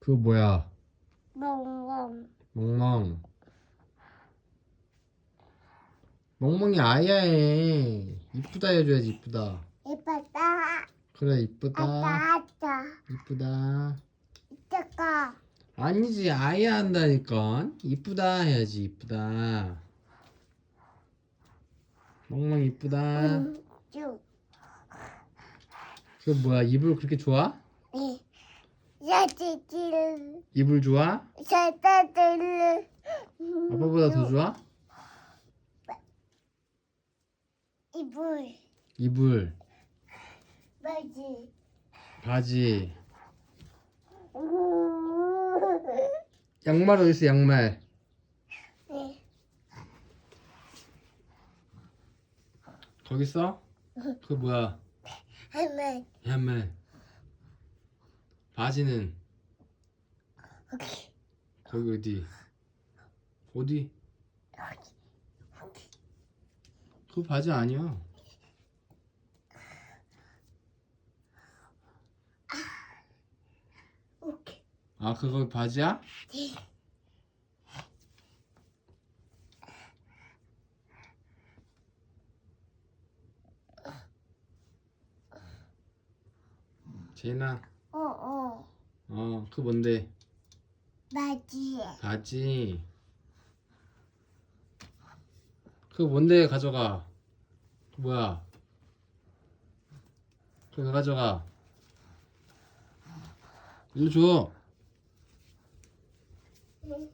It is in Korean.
그거 뭐야? 멍멍. 멍멍. 멍멍이 아야 해. 이쁘다 해줘야지 이쁘다. 이쁘다. 그래 이쁘다. 아따 아따. 이쁘다. 이따가. 아니지 아야 한다니까. 이쁘다 해야지 이쁘다. 멍멍 이쁘다. 쭉. 그 뭐야 이불 그렇게 좋아? 네. 이불 좋아? 살다들을. 아빠보다 더 좋아? 이불. 이불, 뭐지? 바지, 양말 어디 있어 양말? 네. 거기 있어? 그 뭐야? 할머니. 양말. 바지는 여기. 거기 어디? 어디? 여기. 그 바지 아니야. 오케이. 아 그거 바지야? 네. 제인아. 어, 어. 어, 그 뭔데? 맞지. 바지. 그 뭔데 가져가? 그 뭐야? 그거 가져가. 일로 줘. 응.